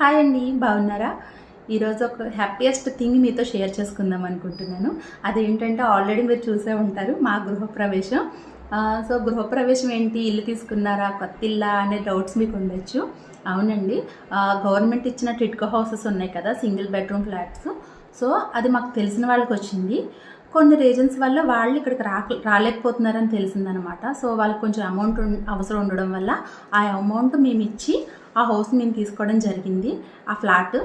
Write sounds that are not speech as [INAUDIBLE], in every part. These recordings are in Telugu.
హాయ్ అండి బాగున్నారా? ఈరోజు ఒక హ్యాపీయెస్ట్ థింగ్ మీతో షేర్ చేసుకుందాం అనుకుంటున్నాను. అదేంటంటే ఆల్రెడీ మీరు చూసే ఉంటారు మా గృహప్రవేశం. సో గృహప్రవేశం ఏంటి? ఇల్లు తీసుకున్నారా? కొత్త ఇల్లా? అనే డౌట్స్ మీకు ఉండొచ్చు. అవునండి. గవర్నమెంట్ ఇచ్చిన టిట్కో హౌసెస్ ఉన్నాయి కదా సింగిల్ బెడ్రూమ్ ఫ్లాట్స్ సో అది మాకు తెలిసిన వాళ్ళకి వచ్చింది. కొన్ని రీజన్స్ వల్ల వాళ్ళు ఇక్కడికి రా రాలేకపోతున్నారని తెలిసిందనమాట. సో వాళ్ళకి కొంచెం అమౌంట్ అవసరం ఉండడం వల్ల ఆ అమౌంట్ మేము ఇచ్చి ఆ హౌస్ మేము తీసుకోవడం జరిగింది ఆ ఫ్లాట్.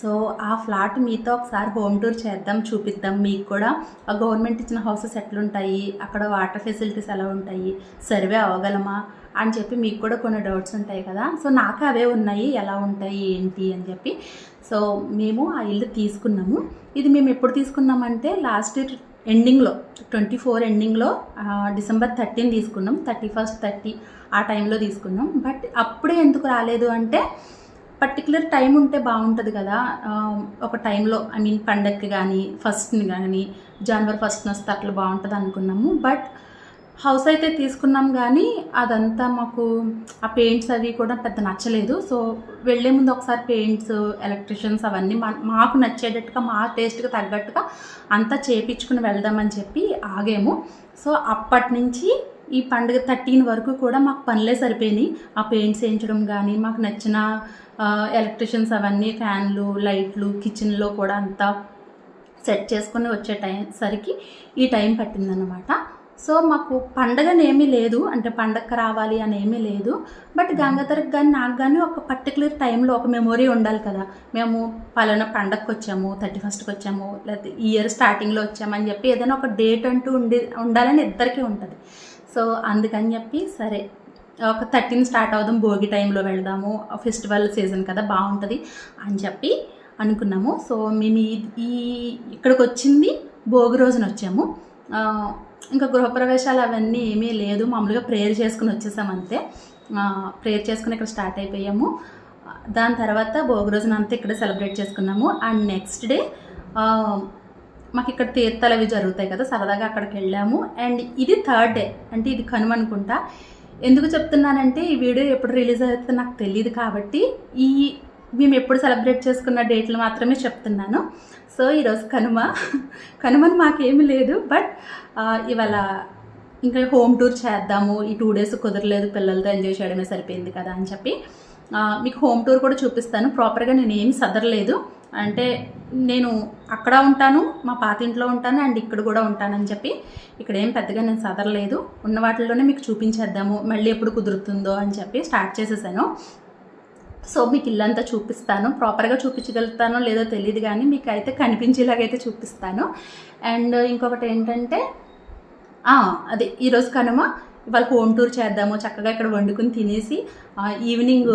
సో ఆ ఫ్లాట్ మీతో ఒకసారి హోమ్ టూర్ చేద్దాం చూపిద్దాం. మీకు కూడా ఆ గవర్నమెంట్ ఇచ్చిన హౌసెస్ ఎట్లుంటాయి అక్కడ వాటర్ ఫెసిలిటీస్ ఎలా ఉంటాయి సర్వే అవ్వగలమా అని చెప్పి మీకు కూడా కొన్ని డౌట్స్ ఉంటాయి కదా. సో నాకు అవే ఉన్నాయి ఎలా ఉంటాయి ఏంటి అని చెప్పి. సో మేము ఆ ఇల్లు తీసుకున్నాము. ఇది మేము ఎప్పుడు తీసుకున్నామంటే లాస్ట్ ఇయర్ ఎండింగ్లో ట్వంటీ ఫోర్ ఎండింగ్లో డిసెంబర్ థర్టీన్ తీసుకున్నాం. థర్టీ ఫస్ట్ థర్టీ ఆ టైంలో తీసుకున్నాం. బట్ అప్పుడే ఎందుకు రాలేదు అంటే పర్టికులర్ టైం ఉంటే బాగుంటుంది కదా. ఒక టైంలో ఐ మీన్ పండగకి కానీ ఫస్ట్ని కానీ జనవరి ఫస్ట్ని వస్తే అట్లా బాగుంటుంది అనుకున్నాము. బట్ హౌస్ అయితే తీసుకున్నాం కానీ అదంతా మాకు ఆ పెయింట్స్ అవి కూడా పెద్ద నచ్చలేదు. సో వెళ్ళే ముందు ఒకసారి పెయింట్స్ ఎలక్ట్రిషియన్స్ అవన్నీ మా- మాకు నచ్చేటట్టుగా మా టేస్ట్కి తగ్గట్టుగా అంతా చేపించుకుని వెళ్దామని చెప్పి ఆగాము. సో అప్పటి నుంచి ఈ పండుగ థర్టీన్ వరకు కూడా మాకు పనులే సరిపోయినాయి. ఆ పెయింట్స్ వేయించడం కానీ మాకు నచ్చిన ఎలక్ట్రిషియన్స్ అవన్నీ ఫ్యాన్లు లైట్లు కిచెన్లో కూడా అంతా సెట్ చేసుకొని వచ్చే టైం సరికి ఈ టైం పట్టిందన్నమాట. సో మాకు పండగనేమీ లేదు. అంటే పండగకి రావాలి అని ఏమీ లేదు. బట్ గంగాధరకు కానీ నాకు కానీ ఒక పర్టికులర్ టైంలో ఒక మెమొరీ ఉండాలి కదా. మేము పలానా పండగకి వచ్చాము థర్టీ ఫస్ట్కి వచ్చాము లేకపోతే ఇయర్ స్టార్టింగ్లో వచ్చామని చెప్పి ఏదైనా ఒక డేట్ అంటూ ఉండి ఉండాలని ఇద్దరికీ ఉంటుంది. సో అందుకని చెప్పి సరే ఒక థర్టీన్ స్టార్ట్ అవుదాం భోగి టైంలో వెళ్దాము ఫెస్టివల్ సీజన్ కదా బాగుంటుంది అని చెప్పి అనుకున్నాము. సో మేము ఈ ఈ ఇక్కడికి వచ్చింది భోగి రోజున వచ్చాము. ఇంకా గృహప్రవేశాలు అవన్నీ ఏమీ లేదు. మామూలుగా ప్రేయర్ చేసుకుని వచ్చేసాం అంతే. ప్రేయర్ చేసుకుని ఇక్కడ స్టార్ట్ అయిపోయాము. దాని తర్వాత భోగి రోజున అంతా ఇక్కడ సెలబ్రేట్ చేసుకున్నాము. అండ్ నెక్స్ట్ డే మాకు ఇక్కడ తీర్థాలు అవి జరుగుతాయి కదా సరదాగా అక్కడికి వెళ్ళాము. అండ్ ఇది థర్డ్ డే. అంటే ఇది కనుమ అనుకుంటా. ఎందుకు చెప్తున్నానంటే ఈ వీడియో ఎప్పుడు రిలీజ్ అవుతుందో నాకు తెలియదు కాబట్టి ఈ మేము ఎప్పుడు సెలబ్రేట్ చేసుకున్న డేట్లు మాత్రమే చెప్తున్నాను. సో ఈరోజు కనుమ. కనుమని మాకేమీ లేదు బట్ ఇవాళ ఇంకా హోమ్ టూర్ చేద్దాము. ఈ టూ డేస్ కుదరలేదు పిల్లలతో ఎంజాయ్ చేయడమే సరిపోయింది కదా అని చెప్పి. మీకు హోమ్ టూర్ కూడా చూపిస్తాను. ప్రాపర్గా నేను ఏమి సదరలేదు. అంటే నేను అక్కడ ఉంటాను మా పాత ఇంట్లో ఉంటాను అండ్ ఇక్కడ కూడా ఉంటానని చెప్పి. ఇక్కడ ఏం పెద్దగా నేను సదరలేదు. ఉన్న వాటిల్లోనే మీకు చూపించేద్దాము. మళ్ళీ ఎప్పుడు కుదురుతుందో అని చెప్పి స్టార్ట్ చేసేసాను. సో మీకు ఇల్లంతా చూపిస్తాను. ప్రాపర్గా చూపించగలుగుతానో లేదో తెలియదు కానీ మీకు అయితే కనిపించేలాగైతే చూపిస్తాను. అండ్ ఇంకొకటి ఏంటంటే అదే ఈరోజు కనుమ ఇవాళ హోమ్ టూర్ చేద్దాము చక్కగా ఇక్కడ వండుకుని తినేసి ఈవినింగ్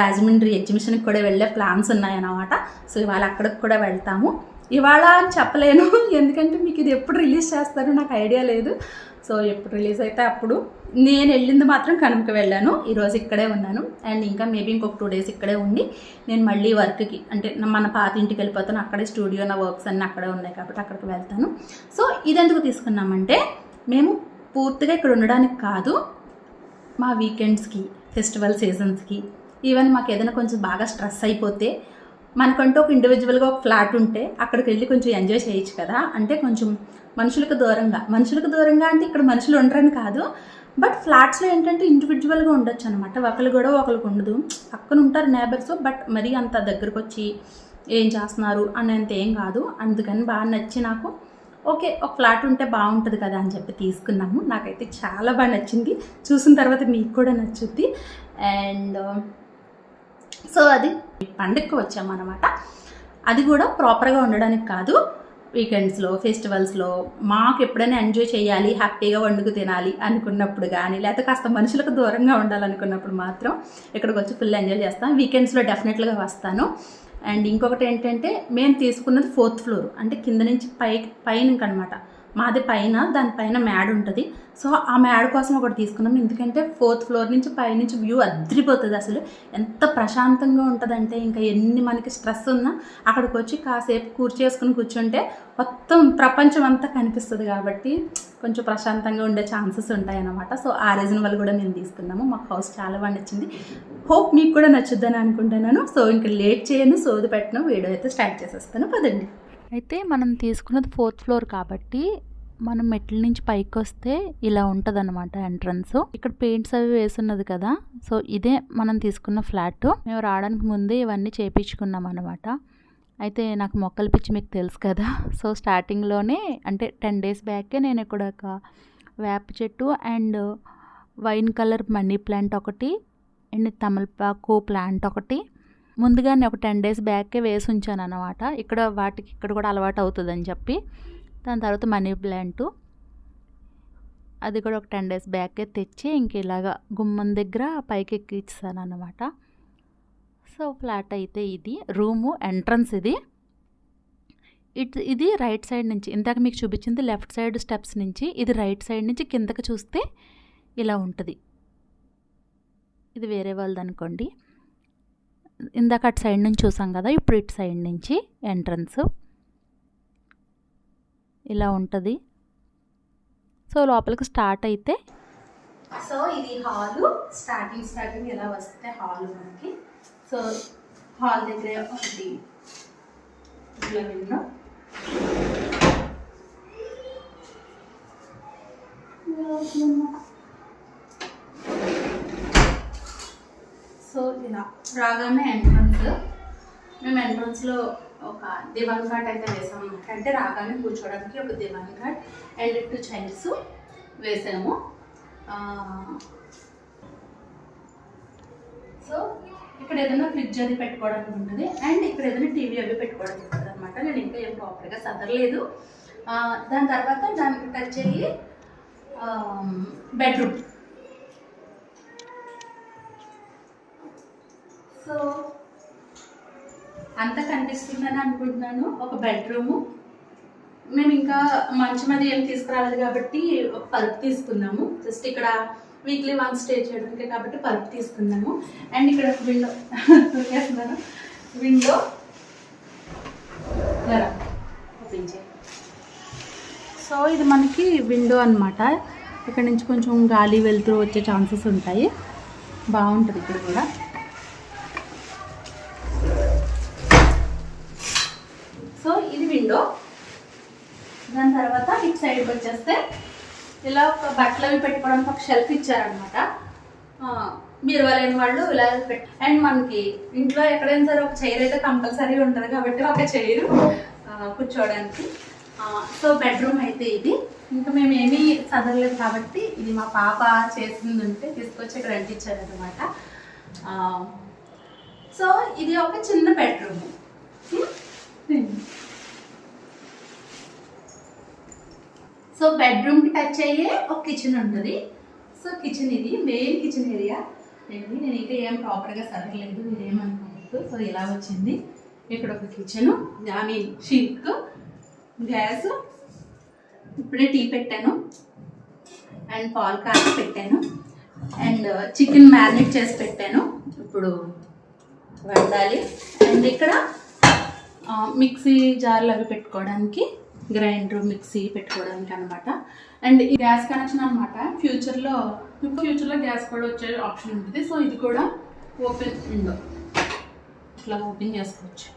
రాజమండ్రి ఎగ్జిబిషన్కి కూడా వెళ్ళే ప్లాన్స్ ఉన్నాయన్నమాట. సో ఇవాళ అక్కడికి కూడా వెళ్తాము. ఇవాళ అని చెప్పలేను. [LAUGHS] ఎందుకంటే మీకు ఇది ఎప్పుడు రిలీజ్ చేస్తారో నాకు ఐడియా లేదు. సో ఎప్పుడు రిలీజ్ అయితే అప్పుడు నేను వెళ్ళింది మాత్రం కనుమకి వెళ్ళాను. ఈరోజు ఇక్కడే ఉన్నాను. అండ్ ఇంకా మేబీ ఇంకొక టూ డేస్ ఇక్కడే ఉండి నేను మళ్ళీ వర్క్కి అంటే మన పాత ఇంటికి వెళ్ళిపోతాను. అక్కడే స్టూడియో నా వర్క్స్ అన్నీ అక్కడే ఉన్నాయి కాబట్టి అక్కడికి వెళ్తాను. సో ఇదెందుకు తీసుకున్నామంటే మేము పూర్తిగా ఇక్కడ ఉండడానికి కాదు మా వీకెండ్స్కి ఫెస్టివల్ సీజన్స్కి ఈవెన్ మాకు ఏదైనా కొంచెం బాగా స్ట్రెస్ అయిపోతే మనకంటూ ఒక ఇండివిజువల్గా ఒక ఫ్లాట్ ఉంటే అక్కడికి వెళ్ళి కొంచెం ఎంజాయ్ చేయొచ్చు కదా. అంటే కొంచెం మనుషులకు దూరంగా. మనుషులకు దూరంగా అంటే ఇక్కడ మనుషులు ఉండరని కాదు. బట్ ఫ్లాట్స్లో ఏంటంటే ఇండివిజువల్గా ఉండొచ్చు అనమాట ఒకరు కూడా ఒకరికి ఉండదు. పక్కన ఉంటారు నేబర్స్ బట్ మరీ అంత దగ్గరకు వచ్చి ఏం చేస్తున్నారు అనేంత ఏం కాదు. అందుకని బాగా నచ్చి నాకు ఓకే ఒక ఫ్లాట్ ఉంటే బాగుంటుంది కదా అని చెప్పి తీసుకున్నాము. నాకైతే చాలా బాగా నచ్చింది. చూసిన తర్వాత మీకు కూడా నచ్చుద్ది. అండ్ సో అది పండగకి వచ్చామన్నమాట. అది కూడా ప్రాపర్గా ఉండడానికి కాదు. వీకెండ్స్లో ఫెస్టివల్స్లో మాకు ఎప్పుడైనా ఎంజాయ్ చేయాలి హ్యాపీగా వండుకు తినాలి అనుకున్నప్పుడు కానీ లేకపోతే కాస్త మనుషులకు దూరంగా ఉండాలనుకున్నప్పుడు మాత్రం ఇక్కడికి వచ్చి ఫుల్ ఎంజాయ్ చేస్తాం. వీకెండ్స్లో డెఫినెట్గా వస్తాను. అండ్ ఇంకొకటి ఏంటంటే మేము తీసుకున్నది ఫోర్త్ ఫ్లోర్ అంటే కింద నుంచి పై పైన అనమాట మాది పైన దానిపైన మ్యాడ్ ఉంటుంది. సో ఆ మ్యాడ్ కోసం ఒకటి తీసుకున్నాం. ఎందుకంటే ఫోర్త్ ఫ్లోర్ నుంచి పైనుంచి వ్యూ అద్రిపోతుంది అసలు. ఎంత ప్రశాంతంగా ఉంటుందంటే ఇంకా ఎన్ని మనకి స్ట్రెస్ ఉన్నా అక్కడికి వచ్చి కాసేపు కూర్చేసుకుని కూర్చుంటే మొత్తం ప్రపంచం అంతా కనిపిస్తుంది కాబట్టి కొంచెం ప్రశాంతంగా ఉండే ఛాన్సెస్ ఉంటాయన్నమాట. సో ఆ రీజన్ వల్ల కూడా మేము తీసుకున్నాము. మాకు హౌస్ చాలా బాగా నచ్చింది. హోప్ మీకు కూడా నచ్చుద్దని అనుకుంటున్నాను. సో ఇంకా లేట్ చేయను. సోది పెట్టను వీడియో అయితే స్టార్ట్ చేసేస్తాను. పదండి. అయితే మనం తీసుకున్నది ఫోర్త్ ఫ్లోర్ కాబట్టి మనం మెట్ల నుంచి పైకి వస్తే ఇలా ఉంటుంది అనమాట ఎంట్రన్స్. ఇక్కడ పెయింట్స్ అవి వేసున్నది కదా సో ఇదే మనం తీసుకున్న ఫ్లాట్. మేము రావడానికి ముందే ఇవన్నీ చేపించుకున్నాం అనమాట అయితే నాకు మొక్కలు పిచ్చి మీకు తెలుసు కదా సో స్టార్టింగ్లోనే అంటే టెన్ డేస్ బ్యాకే నేను ఇక్కడ ఒక వేప చెట్టు and wine colour money plant ఒకటి అండ్ తమలపాకు ప్లాంట్ ఒకటి ముందుగానే ఒక టెన్ డేస్ బ్యాకే వేసి ఉంచాను అనమాట ఇక్కడ వాటికి ఇక్కడ కూడా అలవాటు అవుతుందని చెప్పి. దాని తర్వాత మనీ ప్లాంట్. అది కూడా ఒక టెన్ డేస్ బ్యాకే తెచ్చి ఇంక ఇలాగా గుమ్మం దగ్గర పైకి ఎక్కిచ్చాను అనమాట సో ఫ్లాట్ అయితే ఇది. రూము ఎంట్రన్స్ ఇది. ఇట్ ఇది రైట్ సైడ్ నుంచి. ఇందాక మీకు చూపించింది లెఫ్ట్ సైడ్ స్టెప్స్ నుంచి. ఇది రైట్ సైడ్ నుంచి కిందకి చూస్తే ఇలా ఉంటుంది. ఇది వేరే వాళ్ళది అనుకోండి ఇందాక అటు సైడ్ నుంచి చూసాం కదా ఇప్పుడు ఇటు సైడ్ నుంచి ఎంట్రన్స్. ఇలా ఉంటుంది. సో లోపలికి స్టార్ట్ అయితే సో ఇది హాల్. స్టార్టింగ్ స్టార్టింగ్ ఎలా వస్తే హాల్ మనకి. సో హాల్ దగ్గర ఒకటి ఇట్లా విండో సో ఇలా రాగానే ఎంట్రన్స్ మేము ఎంట్రన్స్లో ఒక దివాన్ ఘాట్ అయితే వేసాము. అంటే రాగానే కూర్చోవడానికి ఒక దివాన్ ఘాట్ అండ్ టూ చైర్స్ వేసాము. సో ఇక్కడ ఏదైనా ఫ్రిడ్జ్ అది పెట్టుకోవడానికి ఉంటుంది. అండ్ ఇక్కడ ఏదైనా టీవీ అవి పెట్టుకోవడానికి ఉంటుంది అనమాట నేను ఇంకా ఏం ప్రాపర్గా సదరలేదు దాని తర్వాత దానికి టచ్ అయ్యి బెడ్రూమ్ సో అంతా కనిపిస్తుందని అనుకుంటున్నాను. ఒక బెడ్రూము. మేము ఇంకా మంచం అది ఏం తీసుకురాలేదు కాబట్టి ఒక పరుపు తీసుకున్నాము. జస్ట్ ఇక్కడ వీక్లీ వన్ స్టే చేయడానికి కాబట్టి పరుపు తీసుకున్నాము. అండ్ ఇక్కడ ఒక విండో. చూసేస్తున్నాను విండో. ఓపెన్ చేయండి సో ఇది మనకి విండో అన్నమాట. ఇక్కడ నుంచి కొంచెం గాలి వెలుతురు వచ్చే ఛాన్సెస్ ఉంటాయి. బాగుంటుంది ఇక్కడ కూడా సో ఇది దాని తర్వాత ఇటు సైడ్కి వచ్చేస్తే ఇలా ఒక బట్టలు అవి పెట్టుకోవడానికి ఒక షెల్ఫ్ ఇచ్చారనమాట మీరు లేని వాళ్ళు ఇలా పెట్టి అండ్ మనకి ఇంట్లో ఎక్కడైనా సరే ఒక చైర్ అయితే కంపల్సరీ ఉంటుంది కాబట్టి ఒక చైర్ కూర్చోవడానికి. సో బెడ్రూమ్ అయితే ఇది. ఇంకా మేము ఏమీ చదవలేదు కాబట్టి ఇది మా పాప చేసింది ఉంటే తీసుకొచ్చి ఇక్కడ అంటించారనమాట సో ఇది ఒక చిన్న బెడ్రూమ్ సో బెడ్రూమ్కి టచ్ అయ్యే ఒక కిచెన్ ఉంటుంది. సో కిచెన్ ఇది మెయిన్ కిచెన్ ఏరియా నేను ఇంకా ఏం ప్రాపర్గా సరగలేదు మీరేమనుకోవద్దు. సో ఇలా వచ్చింది. ఇక్కడ ఒక kitchen I mean sink gas ఇప్పుడే టీ పెట్టాను. అండ్ పాల్ కాచి పెట్టాను. అండ్ చికెన్ మ్యారినేట్ చేసి పెట్టాను. ఇప్పుడు వండాలి. అండ్ ఇక్కడ uh, మిక్సీ జార్లు అవి పెట్టుకోవడానికి గ్రైండర్ మిక్సీ పెట్టుకోవడానికి అనమాట అండ్ ఈ గ్యాస్ కనెక్షన్ అనమాట ఫ్యూచర్లో ఫ్యూచర్లో గ్యాస్ కూడా వచ్చే ఆప్షన్ ఉంటుంది. సో ఇది కూడా ఓపెన్ ఉండవు ఇట్లా ఓపెన్ చేసుకోవచ్చు.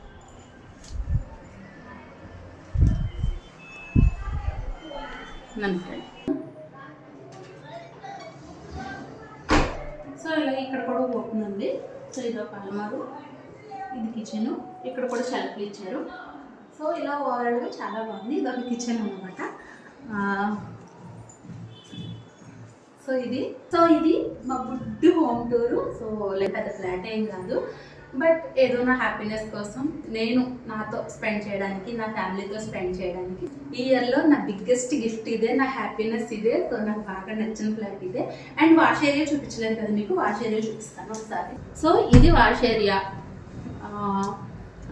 అంతే. సో ఇలా ఇక్కడ కూడా ఓపెన్ ఉంది. సో ఇది ఒక అలమారు ఇది కిచెన్ ఇక్కడ కూడా షెల్ఫ్లు ఇచ్చారు. సో ఇలా ఓవరాల్గా చాలా బాగుంది. ఇది ఒక కిచెన్ అనమాట సో ఇది. సో ఇది మా బుడ్డు హోమ్ టూరు. సో పెద్ద ఫ్లాట్ ఏం కాదు. బట్ ఏదో నా హ్యాపీనెస్ కోసం నేను నాతో స్పెండ్ చేయడానికి నా ఫ్యామిలీతో స్పెండ్ చేయడానికి ఈ ఇయర్లో నా బిగ్గెస్ట్ గిఫ్ట్ ఇదే నా హ్యాపీనెస్ ఇదే. సో నాకు బాగా నచ్చిన ఫ్లాట్ ఇదే. అండ్ వాష్ ఏరియా చూపించలేదు కదా మీకు? వాష్ ఏరియా చూపిస్తాను ఒకసారి. సో ఇది వాష్ ఏరియా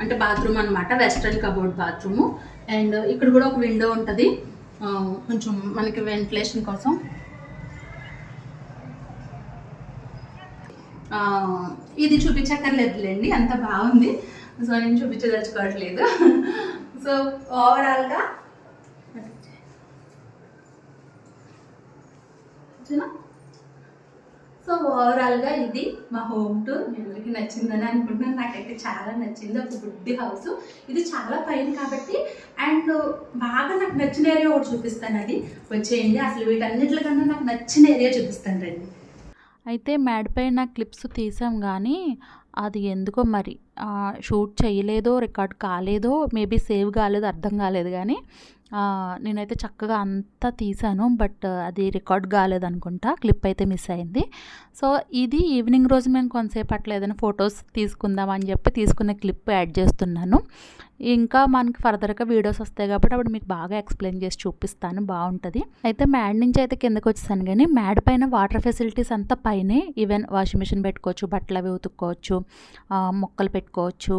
అంటే బాత్రూమ్ అనమాట వెస్ట్రన్ కబోర్డ్ బాత్రూము అండ్ ఇక్కడ కూడా ఒక విండో ఉంటుంది. కొంచెం మనకి వెంటిలేషన్ కోసం. ఇది చూపించక్కర్లేదులేండి అంత బాగుంది. సో నేను చూపించదలుచుకోవట్లేదు. [LAUGHS] సో ఓవరాల్గా సో ఓవరాల్గా ఇది మా హోమ్ టూర్. మీ అందరికీ నచ్చిందని అనుకుంటున్నాను. నాకైతే చాలా నచ్చింది. ఒక గుడ్డి హౌస్. ఇది చాలా పైన కాబట్టి అండ్ బాగా నాకు నచ్చిన ఏరియా ఒకటి చూపిస్తాను అది. వచ్చేయండి. అసలు వీటన్నిటికన్నా నాకు నచ్చిన ఏరియా చూపిస్తాను రండి. అయితే మేడపై నా క్లిప్స్ తీసాం కానీ అది ఎందుకో మరి షూట్ చేయలేదో రికార్డ్ కాలేదో మేబీ సేవ్ కాలేదు అర్థం కాలేదు కానీ నేనైతే చక్కగా అంతా తీసాను బట్ అది రికార్డ్ కాలేదనుకుంటా క్లిప్ అయితే మిస్ అయింది. సో ఇది ఈవినింగ్ రోజు మేము కొంతసేపు అట్లా ఏదైనా ఫొటోస్ తీసుకుందాం అని చెప్పి తీసుకున్న క్లిప్ యాడ్ చేస్తున్నాను. ఇంకా మనకి ఫర్దర్గా వీడియోస్ వస్తాయి కాబట్టి అప్పుడు మీకు బాగా ఎక్స్ప్లెయిన్ చేసి చూపిస్తాను బాగుంటుంది. అయితే మ్యాడ్ నుంచి అయితే కిందకి వచ్చేసాను కానీ మ్యాడ్ పైన వాటర్ ఫెసిలిటీస్ అంతా పైనే ఈవెన్ వాషింగ్ మిషన్ పెట్టుకోవచ్చు బట్టలు అవి ఉతుక్కోవచ్చు మొక్కలు పెట్టుకోవచ్చు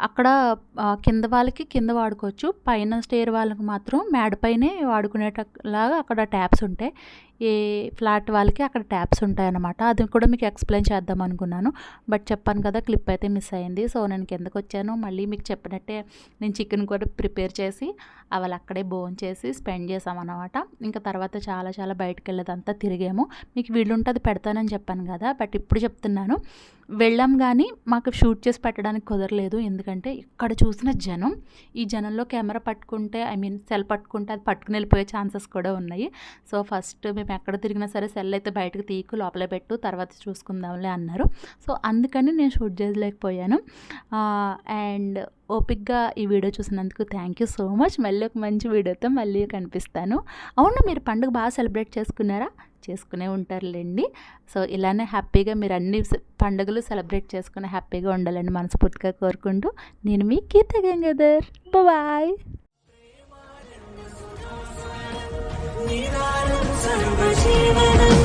అక్కడ కింద వాళ్ళకి కింద వాడుకోవచ్చు. పైన స్టేర్ వాళ్ళకి మాత్రం మేడ పైనే వాడుకునేటలాగా అక్కడ ట్యాప్స్ ఉంటాయి. ఏ ఫ్లాట్ వాళ్ళకి అక్కడ ట్యాప్స్ ఉంటాయన్నమాట. అది కూడా మీకు ఎక్స్ప్లెయిన్ చేద్దాం అనుకున్నాను. బట్ చెప్పాను కదా క్లిప్ అయితే మిస్ అయింది. సో నేను కిందకు వచ్చాను. మళ్ళీ మీకు చెప్పినట్టే నేను చికెన్ కూడా ప్రిపేర్ చేసి వాళ్ళు అక్కడే బోన్ చేసి స్పెండ్ చేసామన్నమాట. ఇంకా తర్వాత చాలా చాలా బయటకు వెళ్ళేదంతా తిరిగాము. మీకు వీలుంటే అది పెడతానని చెప్పాను కదా బట్ ఇప్పుడు చెప్తున్నాను. వెళ్ళాం కానీ మాకు షూట్ చేసి పెట్టడానికి కుదరలేదు. ఎందుకంటే ఇక్కడ చూసిన జనం ఈ జనంలో కెమెరా పట్టుకుంటే ఐ మీన్ సెల్ పట్టుకుంటే అది పట్టుకుని వెళ్ళిపోయే ఛాన్సెస్ కూడా ఉన్నాయి. సో ఫస్ట్ మేము మేము ఎక్కడ తిరిగినా సరే సెల్ అయితే బయటకు తీయకు లోపలే పెట్టు తర్వాత చూసుకుందాంలే అన్నారు. సో అందుకని నేను షూట్ చేయలేకపోయాను. అండ్ ఓపిక్గా ఈ వీడియో చూసినందుకు థ్యాంక్ యూ సో మచ్ మళ్ళీ ఒక మంచి వీడియోతో మళ్ళీ కనిపిస్తాను. అవును మీరు పండుగ బాగా సెలబ్రేట్ చేసుకున్నారా? చేసుకునే ఉంటారులేండి. సో ఇలానే హ్యాపీగా మీరు అన్ని పండుగలు సెలబ్రేట్ చేసుకుని హ్యాపీగా ఉండాలని మనస్ఫూర్తిగా కోరుకుంటూ నేను మీ గీత గంగాధర్. బాయ్ निदानं सर्वजीवनम्।